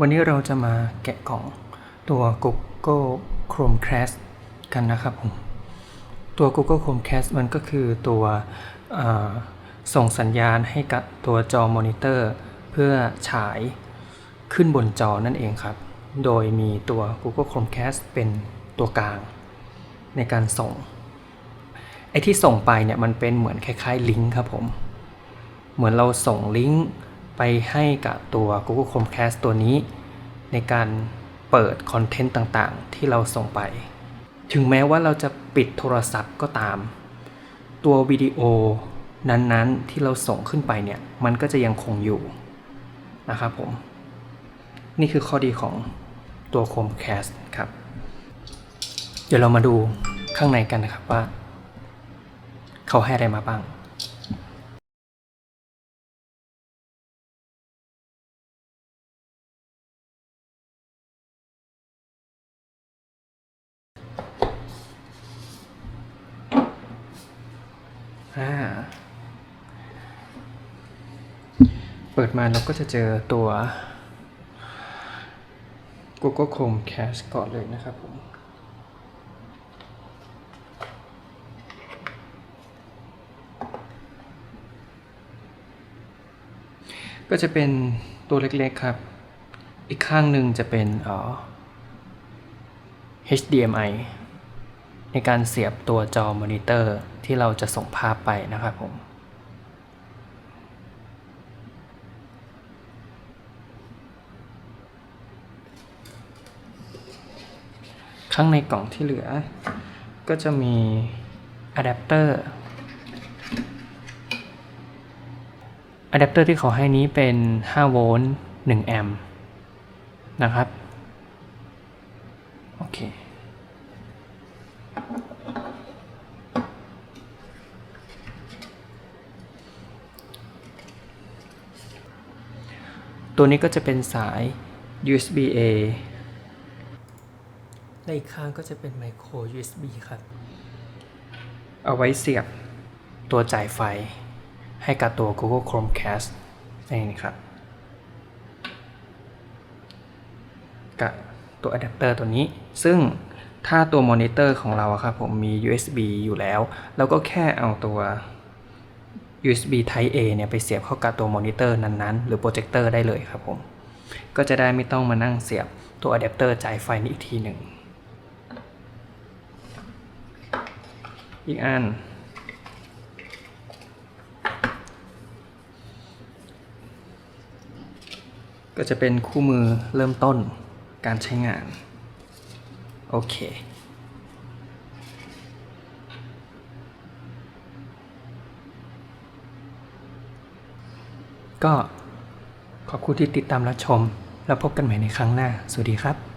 วันนี้เราจะมาแกะกล่องตัว Google Chromecast กันนะครับผมตัว Google Chromecast มันก็คือตัวส่งสัญญาณให้กับตัวจอมอนิเตอร์เพื่อฉายขึ้นบนจอนั่นเองครับ โดยมีตัว Google Chromecast เป็นตัวกลางในการส่ง ไอ้ที่ส่งไปเนี่ยมันเป็นเหมือนคล้ายๆลิงก์ครับผม เหมือนเราส่งลิงก์ ไปให้กับตัว Google Chromecast ตัวนี้ ในการเปิดคอนเทนต์ต่างๆ ที่เราส่งไป ถึงแม้ว่าเราจะปิดโทรศัพท์ก็ตาม ตัววิดีโอนั้นๆที่เราส่งขึ้นไปเนี่ย มันก็จะยังคงอยู่นะครับผม นี่คือข้อดีของตัว Chromecast ครับ เดี๋ยวเรามาดูข้างในกันนะครับว่า เขาให้อะไรมาบ้าง อ่าเปิดมาเราก็จะเจอตัว Google Chromecast ก่อนเลยนะครับผมก็จะเป็นตัวเล็กๆครับ อีกข้างหนึ่งจะเป็นอ่อ HDMI ในการเสียบตัวจอมอนิเตอร์ที่เราจะส่งภาพไปนะครับผมข้างในกล่องที่เหลือ ก็จะมีอะแดปเตอร์อะแดปเตอร์ที่เขาให้นี้เป็น 5 โวลต์ 1 แอมป์นะครับ โอเค ตัวนี้ก็จะเป็นสาย USB A และอีกข้างก็จะเป็นไมโคร USB ครับ เอาไว้เสียบตัวจ่ายไฟให้กับตัว Google Chromecast นี่ครับ กับตัวอะแดปเตอร์ตัวนี้ ซึ่ง ถ้าตัวมอนิเตอร์ของเราครับผมมี USB อยู่แล้ว เราก็แค่เอาตัว USB Type A เนี่ยไปเสียบเข้ากับตัวมอนิเตอร์นั้นๆ หรือโปรเจคเตอร์ได้เลยครับผม ก็จะได้ไม่ต้องมานั่งเสียบตัวอะแดปเตอร์จ่ายไฟนี้อีกทีหนึ่ง อีกอัน ก็จะเป็นคู่มือเริ่มต้นการใช้งาน โอเค ก็ขอบคุณที่ติดตามรับชม แล้วพบกันใหม่ในครั้งหน้า สวัสดีครับ